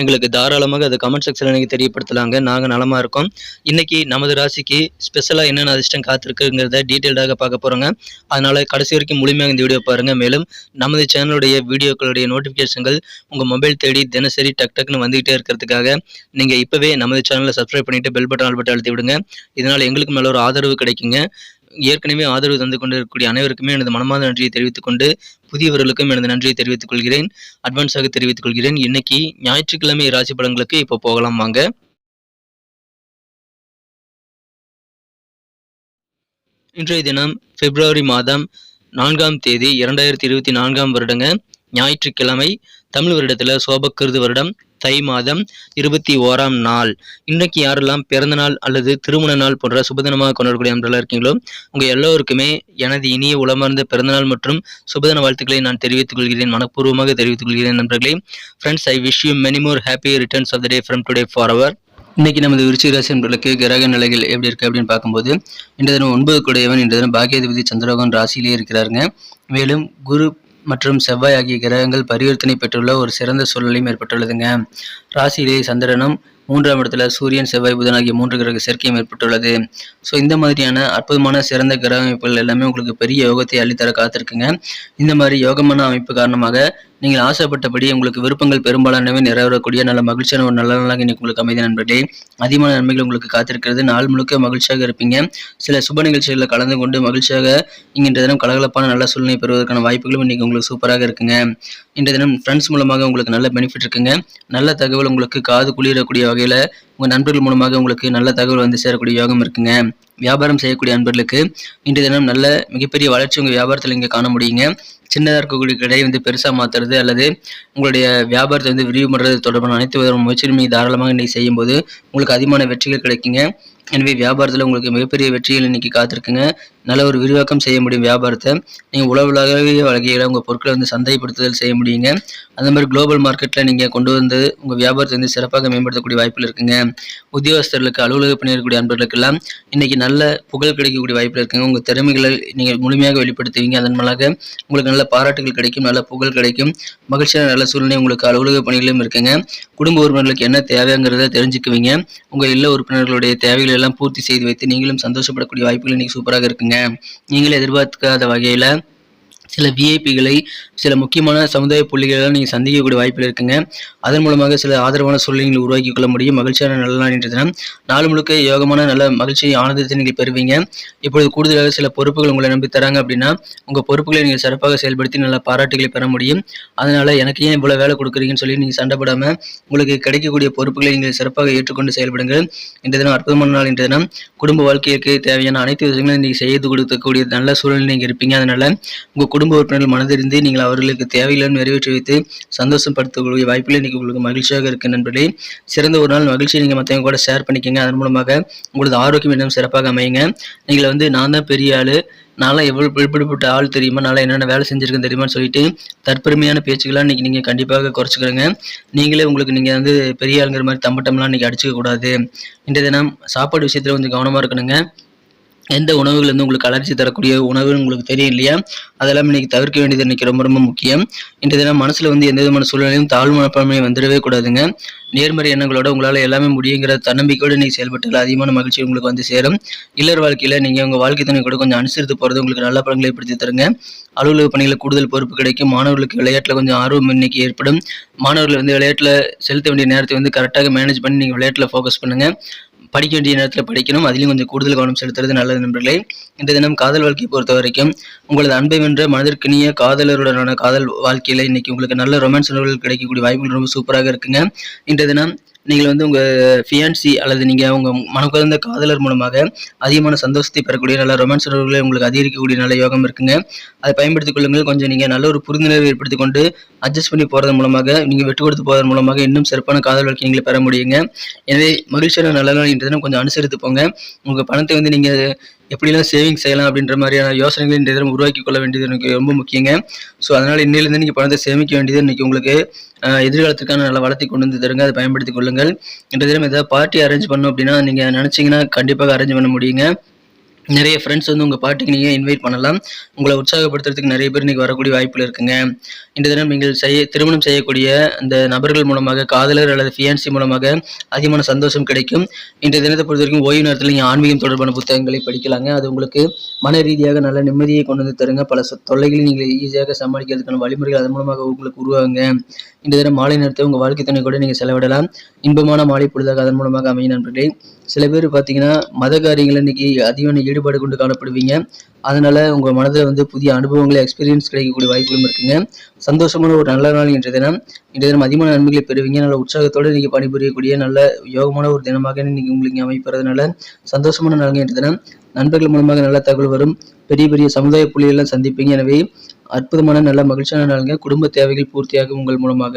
எங்களுக்கு தாராளமாக அதை கமெண்ட் செக்ஷனில் நீங்கள் தெரியப்படுத்தலாங்க. நாங்கள் நலமாக இருக்கோம். இன்றைக்கி நமது ராசிக்கு ஸ்பெஷலாக என்னென்ன அதிர்ஷ்டம் காத்திருக்குங்கிறத டீட்டெயில்டாக பார்க்க போகிறோங்க அதனால் கடைசி வரைக்கும் முழுமையாக இந்த வீடியோ பாருங்கள் மேலும் நமது சேனலுடைய வீடியோக்களுடைய நோட்டிஃபிகேஷன்கள் உங்கள் மொபைல் தேடி தினசரி டக் டக்குன்னு வந்துகிட்டே இருக்கிறதுக்காக நீங்கள் இப்போவே நமது சேனலை சப்ஸ்கிரைப் பண்ணிவிட்டு பெல் பட்டன் ஆல் பட்டன் அழுத்தி விடுங்க. இதனால் எங்களுக்கு மேலே ஒரு ஆதரவு கிடைக்குங்க. ஏற்கனவே ஆதரவு தந்து கொண்டிருக்கக்கூடிய அனைவருக்குமே எனது மனமார்ந்த நன்றியை தெரிவித்துக் கொண்டு புதியவர்களுக்கும் எனது நன்றியை தெரிவித்துக் கொள்கிறேன். அட்வான்ஸாக தெரிவித்துக் கொள்கிறேன். இன்னைக்கு ஞாயிற்றுக்கிழமை ராசி படங்களுக்கு இப்போ போகலாம் வாங்க. இன்றைய தினம் பிப்ரவரி மாதம் நான்காம் தேதி இரண்டாயிரத்தி இருபத்தி நான்காம் வருடங்க. ஞாயிற்றுக்கிழமை தமிழ் வருடத்தில் சோபக்கிருது வருடம். தை மாதம் இருபத்தி ஓராம் நாள். இன்றைக்கு யாரெல்லாம் பிறந்த நாள் அல்லது திருமண நாள் போன்ற சுபதினமாக கொண்டாடக்கூடிய நண்பர்களாக இருக்கீங்களோ உங்கள் எல்லோருக்குமே எனது இனிய உளமார்ந்த பிறந்தநாள் மற்றும் சுபதின வாழ்த்துக்களை நான் தெரிவித்துக் கொள்கிறேன் மனப்பூர்வமாக தெரிவித்துக் கொள்கிறேன் நண்பர்களே. Friends I wish you many more happy returns of the day from today for our இன்றைக்கி நமது விருச்சிக ராசி என்பர்களுக்கு கிரக நிலைகள் எப்படி இருக்குது அப்படின்னு பார்க்கும்போது இந்த தினம் ஒன்பது குடையவன் இந்த தினம் பாக்கியாதிபதி சந்திரோகன் ராசியிலே இருக்கிறாருங்க. மேலும் குரு மற்றும் செவ்வாய் ஆகிய கிரகங்கள் பரிவர்த்தனை பெற்றுள்ள ஒரு சிறந்த சூழலையும் ஏற்பட்டுள்ளதுங்க. ராசியிலே சந்திரனும் மூன்றாம் இடத்துல சூரியன் செவ்வாய் புதன் ஆகிய மூன்று கிரக சேர்க்கையும் ஏற்பட்டுள்ளது. ஸோ இந்த மாதிரியான அற்புதமான சிறந்த கிரக அமைப்புகள் எல்லாமே உங்களுக்கு பெரிய யோகத்தை அள்ளித்தர காத்திருக்குங்க. இந்த மாதிரி யோகமான அமைப்பு காரணமாக நீங்கள் ஆசைப்பட்டபடி உங்களுக்கு விருப்பங்கள் பெரும்பாலானவை நிறைவேறக்கூடிய நல்ல மகிழ்ச்சியான ஒரு நல்ல நாளாக இன்னைக்கு உங்களுக்கு அமைதி நண்பர்களே. அதிகமான நன்மைகள் உங்களுக்கு காத்திருக்கிறது. நாள் முழுக்க மகிழ்ச்சியாக இருப்பீங்க. சில சுப நிகழ்ச்சிகளில் கலந்து கொண்டு மகிழ்ச்சியாக இங்கின்ற தினம் கலகலப்பான நல்ல சூழ்நிலை பெறுவதற்கான வாய்ப்புகளும் இன்னைக்கு உங்களுக்கு சூப்பராக இருக்குங்க. இன்றைய தினம் ஃப்ரெண்ட்ஸ் மூலமாக உங்களுக்கு நல்ல பெனிஃபிட் இருக்குங்க. நல்ல தகவல் உங்களுக்கு காது குளிரக்கூடிய வகையில் உங்கள் நண்பர்கள் மூலமாக உங்களுக்கு நல்ல தகவல் வந்து சேரக்கூடிய யோகம் இருக்குங்க. வியாபாரம் செய்யக்கூடிய நண்பர்களுக்கு இன்று தினம் நல்ல மிகப்பெரிய வளர்ச்சி உங்கள் வியாபாரத்தில் இங்கே காண முடியுங்க. சின்னதாக இருக்கக்கூடிய கடை வந்து பெருசாக மாற்றுறது அல்லது உங்களுடைய வியாபாரத்தை வந்து விரிவு பண்ணுறது தொடர்பான அனைத்து விதமான முயற்சியும் நீங்கள் தாராளமாக இன்றைக்கி செய்யும்போது உங்களுக்கு அதிகமான வெற்றிகள் கிடைக்குங்க. எனவே வியாபாரத்தில் உங்களுக்கு மிகப்பெரிய வெற்றிகள் இன்னைக்கு காத்திருக்குங்க. நல்ல ஒரு விரிவாக்கம் செய்ய முடியும் வியாபாரத்தை. நீங்கள் உலகளாவிய வகையில் உங்கள் பொருட்களை வந்து சந்தைப்படுத்துதல் செய்ய முடியுங்க. அந்த மாதிரி குளோபல் மார்க்கெட்டில் நீங்கள் கொண்டு வந்து உங்கள் வியாபாரத்தை வந்து சிறப்பாக மேம்படுத்தக்கூடிய வாய்ப்பில் இருக்குங்க. உத்தியோகஸ்தர்களுக்கு அலுவலக பணியாற்றக்கூடிய அன்பர்களுக்கெல்லாம் இன்றைக்கி நல்ல புகழ் கிடைக்கக்கூடிய வாய்ப்பில் இருக்குங்க. உங்கள் திறமைகளை நீங்கள் முழுமையாக வெளிப்படுத்துவீங்க. அதன் மூலமாக உங்களுக்கு நல்ல பாராட்டுகள் கிடைக்கும் நல்ல புகழ் கிடைக்கும். மகிழ்ச்சியான நல்ல சூழ்நிலை உங்களுக்கு அலுவலக பணிகளும் இருக்குங்க. குடும்ப உறுப்பினர்களுக்கு என்ன தேவைங்கிறத தெரிஞ்சுக்குவீங்க. உங்கள் இல்ல உறுப்பினர்களுடைய தேவைகளை எல்லாம் பூர்த்தி செய்து வைத்து நீங்களும் சந்தோஷப்படக்கூடிய வாய்ப்புகள் இன்னைக்கு சூப்பராக இருக்குங்க. நீங்களும் எதிர்பார்க்காத வகையில் சில விஐபிகளை சில முக்கியமான சமுதாய புள்ளிகளெல்லாம் நீங்கள் சந்திக்கக்கூடிய வாய்ப்பில் இருக்குங்க. அதன் மூலமாக சில ஆதரவான சூழ்நிலைகளை உருவாக்கி கொள்ள முடியும். மகிழ்ச்சியான நல்ல நாள் என்ற தினம். நாள் முழுக்க யோகமான நல்ல மகிழ்ச்சி ஆனந்தத்தை நீங்கள் பெறுவீங்க. இப்பொழுது கூடுதலாக சில பொறுப்புகள் உங்களை நம்பி தராங்க அப்படின்னா உங்கள் பொறுப்புகளை நீங்கள் சிறப்பாக செயல்படுத்தி நல்ல பாராட்டுகளை பெற முடியும். அதனால் எனக்கு ஏன் இவ்வளோ வேலை கொடுக்குறீங்கன்னு சொல்லி நீங்கள் சண்டைப்படாமல் உங்களுக்கு கிடைக்கக்கூடிய பொறுப்புகளை நீங்கள் சிறப்பாக ஏற்றுக்கொண்டு செயல்படுங்கள். இன்றைய தினம் அற்புதமான நாள் இன்றைய தினம். குடும்ப வாழ்க்கைக்கு தேவையான அனைத்து விஷயங்களும் நீங்கள் செய்து கொடுக்கக்கூடிய நல்ல சூழ்நிலை நீங்கள் இருப்பீங்க. அதனால் உங்கள் குடும்ப உறுப்பினர்கள் மனதிருந்து நீங்கள் அவர்களுக்கு தேவையில்லைன்னு நிறைவேற்றி வைத்து சந்தோஷப்படுத்தக்கூடிய வாய்ப்பில் இன்றைக்கி உங்களுக்கு மகிழ்ச்சியாக இருக்கு நண்பர்களே. சிறந்த ஒரு நாள் மகிழ்ச்சியை நீங்கள் மற்றவங்க கூட ஷேர் பண்ணிக்கோங்க. அதன் மூலமாக உங்களது ஆரோக்கியம் இன்னும் சிறப்பாக அமையுங்க. நீங்கள் வந்து நான் தான் பெரிய ஆள். நான்லாம் எவ்வளோ எப்படிப்பட்ட ஆள் தெரியுமா? நான் என்னென்ன வேலை செஞ்சுருக்கேன் தெரியுமான்னு சொல்லிட்டு தற்பெருமையான பேச்சுக்கெல்லாம் இன்றைக்கி நீங்கள் கண்டிப்பாக குறைச்சிக்கிறங்க நீங்களே உங்களுக்கு நீங்கள் வந்து பெரிய ஆளுங்கிற மாதிரி தம்பட்டம்லாம் இன்றைக்கி அடிச்சிக்க கூடாது இன்றைய தினம் சாப்பாடு விஷயத்தில் கொஞ்சம் கவனமாக இருக்கணுங்க. எந்த உணவுகள் வந்து உங்களுக்கு அலர்ஜி தரக்கூடிய உணவுன்னு உங்களுக்கு தெரியும் இல்லையா? அதெல்லாம் இன்னைக்கு தவிர்க்க வேண்டியது இன்னைக்கு ரொம்ப ரொம்ப முக்கியம். இன்றைய தினம் மனசில் வந்து எந்த விதமான சூழ்நிலையும் தாழ்வு மனப்பான்மை வந்துடவே கூடாதுங்க. நேர்மறை எண்ணங்களோட உங்களால் எல்லாமே முடியுங்கிற தன்னம்பிக்கையோடு நீங்கள் செயல்பட்டால் அதிகமான மகிழ்ச்சி உங்களுக்கு வந்து சேரும். இல்லர் வாழ்க்கையில் நீங்கள் உங்கள் வாழ்க்கை துணை கூட கொஞ்சம் அனுசரித்து போகிறது உங்களுக்கு நல்ல பலன்களை ஏற்படுத்தி தருங்க. அலுவலக பணிகளில் கூடுதல் பொறுப்பு கிடைக்கும். மாணவர்களுக்கு விளையாட்டில் கொஞ்சம் ஆர்வம் இன்னைக்கு ஏற்படும். மாணவர்கள் வந்து விளையாட்டில் செலுத்த வேண்டிய நேரத்தை வந்து கரெக்டாக மேனேஜ் பண்ணி நீங்கள் விளையாட்டில் ஃபோக்கஸ் பண்ணுங்கள் படிக்க வேண்டிய நேரத்தில் படிக்கணும். அதிலும் கொஞ்சம் கூடுதல் கவனம் செலுத்துறது நல்லது நண்பர்களே. இந்த தினம் காதல் வாழ்க்கையை பொறுத்த வரைக்கும் உங்களது அன்பை வென்ற மனதிற்கினிய காதலருடனான காதல் வாழ்க்கையில் இன்னைக்கு உங்களுக்கு நல்ல ரொமான்ஸ் உணர்வுகள் கிடைக்கக்கூடிய வாய்ப்புகள் ரொம்ப சூப்பராக இருக்குங்க. இன்றைய தினம் நீங்கள் வந்து உங்கள் ஃபியான்சி அல்லது நீங்கள் உங்கள் மனக்குழந்த காதலர் மூலமாக அதிகமான சந்தோஷத்தை பெறக்கூடிய நல்ல ரொமான்ஸ் உறவுகளை உங்களுக்கு அதிகரிக்கக்கூடிய நல்ல யோகம் இருக்குங்க. அதை பயன்படுத்திக் கொள்ளுங்கள். கொஞ்சம் நீங்கள் நல்ல ஒரு புரிந்துணர்வு ஏற்படுத்தி கொண்டு அட்ஜஸ்ட் பண்ணி போகிறது மூலமாக நீங்கள் விட்டு கொடுத்து போவதன் மூலமாக இன்னும் சிறப்பான காதல் வாழ்க்கை நீங்கள் பெற முடியுங்க. எனவே மகிழ்ச்சியான நல்ல நாள் தினம் கொஞ்சம் அனுசரித்து போங்க. உங்கள் பணத்தை வந்து நீங்கள் எப்படிலாம் சேவிங் செய்யலாம் அப்படின்ற மாதிரியான யோசனைகளை இன்றைய தினம் உருவாக்கி கொள்ள வேண்டியது எனக்கு ரொம்ப முக்கியங்க. ஸோ அதனால் இன்னிலிருந்து நீங்கள் பணத்தை சேமிக்க வேண்டியது இன்றைக்கி உங்களுக்கு எதிர்காலத்துக்கான எதிர்காலத்திற்கான நல்ல வளர்த்தி கொண்டு வந்து தருங்க. அதை பயன்படுத்திக் கொள்ளுங்கள். இன்றைய தினம் ஏதாவது பார்ட்டி அரேஞ்ச் பண்ணணும் அப்படின்னா நீங்கள் நினச்சிங்கன்னா கண்டிப்பாக அரேஞ்ச் பண்ண முடியுங்க. நிறைய ஃப்ரெண்ட்ஸ் வந்து உங்கள் பார்ட்டிக்கு நீங்கள் இன்வைட் பண்ணலாம். உங்களை உற்சாகப்படுத்துறதுக்கு நிறைய பேர் இன்றைக்கி வரக்கூடிய வாய்ப்புகள் இருக்குங்க. இந்த தினம் நீங்கள் செய்ய திருமணம் செய்யக்கூடிய அந்த நபர்கள் மூலமாக காதலர் அல்லது ஃபியான்சி மூலமாக அதிகமான சந்தோஷம் கிடைக்கும். இன்றைய தினத்தை பொறுத்த வரைக்கும் ஓய்வு நேரத்தில் நீங்கள் ஆன்மீகம் தொடர்பான புத்தகங்களை படிக்கலாங்க. அது உங்களுக்கு மன ரீதியாக நல்ல நிம்மதியை கொண்டு வந்து தருங்க. பல தொல்லைகளை நீங்கள் ஈஸியாக சமாளிக்கிறதுக்கான வழிமுறைகள் அதன் மூலமாக உங்களுக்கு உருவாகுங்க. இந்த தினம் மாலை நேரத்தை உங்கள் வாழ்க்கை துணை கூட நீங்கள் செலவிடலாம். இன்பமான மாலை பொழுதாக அதன் மூலமாக அமையும் நண்பர்களே. சில பேர் பார்த்தீங்கன்னா மத காரியங்கள் இன்னைக்கு அதிகமான ஈடுபாடு கொண்டு காணப்படுவீங்க. அதனால உங்க மனதில் வந்து புதிய அனுபவங்களை எக்ஸ்பீரியன்ஸ் கிடைக்கக்கூடிய வாய்ப்புகளும் இருக்குங்க. சந்தோஷமான ஒரு நல்ல நாள் இன்றைய தினம். இன்றைய தினம் அதிகமான நன்மைகளை பெறுவீங்க. நல்ல உற்சாகத்தோடு இன்னைக்கு பணிபுரியக்கூடிய நல்ல யோகமான ஒரு தினமாக இன்னைக்கு உங்களுக்கு அமைப்பறதுனால சந்தோஷமான நாளுங்க இன்றைய தினம். நண்பர்கள் மூலமாக நல்ல தகவல் வரும். பெரிய பெரிய சமுதாய புள்ளிகள்லாம் சந்திப்பீங்க. எனவே அற்புதமான நல்ல மகிழ்ச்சியான நாளுங்க. குடும்ப தேவைகள் பூர்த்தியாகும் உங்கள் மூலமாக.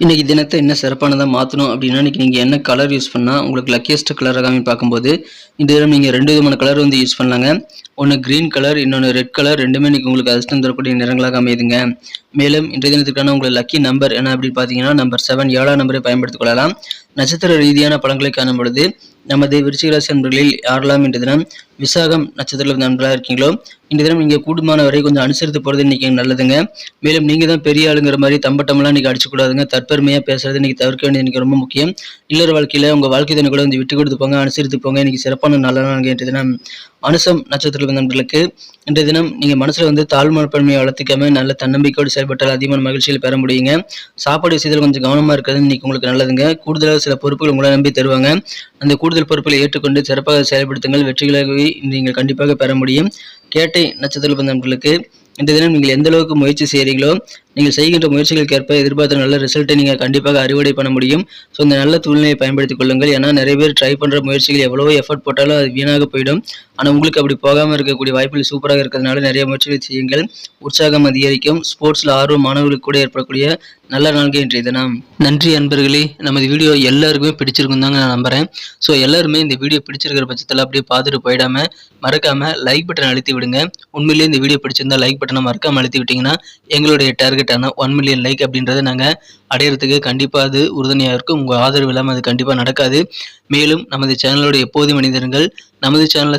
இன்றைக்கி தினத்தை என்ன சிறப்பானதாக மாற்றணும் அப்படின்னா இன்றைக்கி நீங்கள் என்ன கலர் யூஸ் பண்ணால் உங்களுக்கு லக்கியஸ்ட் கலராக பார்க்கும்போது இந்த தினம் நீங்கள் ரெண்டு விதமான கலர் வந்து யூஸ் பண்ணலாங்க. ஒன்று க்ரீன் கலர் இன்னொன்று ரெட் கலர் ரெண்டுமே இன்றைக்கி உங்களுக்கு அதிர்ஷ்டம் தரக்கூடிய நிறங்களாக அமையுதுங்க. மேலும் இன்றைய தினத்துக்கான உங்களை லக்கி நம்பர் என்ன அப்படின்னு பார்த்தீங்கன்னா நம்பர் செவன் ஏழாம் நம்பரை பயன்படுத்திக் கொள்ளலாம். நட்சத்திர ரீதியான பழங்களை காணும் பொழுது நமது விருச்சிகராசி நண்பர்களில் யாரெல்லாம் இன்றைய தினம் விசாகம் நட்சத்திரத்தில் நண்பர்களாக இருக்கீங்களோ? இந்த தினம் நீங்கள் கூடுமான வரை கொஞ்சம் அனுசரித்து போகிறது இன்னைக்கு நல்லதுங்க. மேலும் நீங்கள் தான் பெரிய ஆளுங்கிற மாதிரி தம்பட்டமெல்லாம் இன்றைக்கி அடிச்சுக்கூடாதுங்க. தற்பெருமையாக பேசுறது இன்றைக்கி தவிர்க்க வேண்டியது இன்றைக்கி ரொம்ப முக்கியம். இல்லற வாழ்க்கையில் உங்கள் வாழ்க்கை தினம் கூட வந்து விட்டு கொடுத்து போங்க அனுசரித்து போங்க. இன்னைக்கு சிறப்பான நல்ல நாள் இன்றைய தினம் அனுசம் நட்சத்திரத்தில் நண்பர்களுக்கு இன்றைய தினம் நீங்கள் மனசில் வந்து தாழ்மனப்பன்மையை வளர்த்துக்காம நல்ல தன்னம்பிக்கையோடு செயல்பட்டால் அதிகமான மகிழ்ச்சியில் பெற முடியுங்க. சாப்பாடு விஷயத்தில் கொஞ்சம் கவனமாக இருக்கிறது இன்றைக்கி உங்களுக்கு நல்லதுங்க. கூடுதலாக சில பொறுப்புகள் உங்களை நம்பி தருவாங்க. அந்த கூடுதல் பொறுப்புகளை ஏற்றுக்கொண்டு சிறப்பாக செயல்படுத்துங்கள். வெற்றிகளாகவே நீங்கள் கண்டிப்பாக பெற முடியும். கேட்டை நட்சத்திர பந்தங்களுக்கு இந்த தினம் நீங்கள் எந்த அளவுக்கு முயற்சி செய்கிறீங்களோ நீங்கள் செய்கின்ற முயற்சிகளுக்கேற்ப எதிர்பார்த்த நல்ல ரிசல்ட்டை நீங்கள் கண்டிப்பாக அறுவடை பண்ண முடியும். ஸோ இந்த நல்ல சூழ்நிலையை பயன்படுத்திக் கொள்ளுங்கள். ஏன்னா நிறைய பேர் ட்ரை பண்ணுற முயற்சிகள் எவ்வளவோ எஃபர்ட் போட்டாலும் அது வீணாக போயிடும். ஆனால் உங்களுக்கு அப்படி போகாமல் இருக்கக்கூடிய வாய்ப்புகள் சூப்பராக இருக்கிறதுனால நிறைய முயற்சிகள் செய்யுங்கள். உற்சாகம் அதிகரிக்கும். ஸ்போர்ட்ஸில் ஆர்வம் மாணவர்களுக்கு கூட ஏற்படக்கூடிய நல்ல நாள்கள் இன்றைய தினம். நன்றி அன்பர்களே. நமது வீடியோ எல்லாருக்குமே பிடிச்சிருக்கும் தாங்க நான் நம்புகிறேன் ஸோ எல்லாருமே இந்த வீடியோ பிடிச்சிருக்கிற பட்சத்தில் அப்படியே பார்த்துட்டு போயிடாமல் மறக்காம லைக் பட்டன் அழுத்தி விடுங்க. உண்மையிலேயே இந்த வீடியோ பிடிச்சிருந்தா லைக் பட்டனை மறக்காம அழுத்தி விட்டீங்கன்னா எங்களுடைய டார்கெட்டான ஒன் மில்லியன் லைக் அப்படின்றத நாங்கள் அடையிறதுக்கு கண்டிப்பாக அது உறுதுணையாக இருக்கும். உங்கள் ஆதரவு இல்லாமல் அது கண்டிப்பாக நடக்காது. மேலும் நமது சேனலோட எப்போதும் மனிதர்கள் நமது சேனலை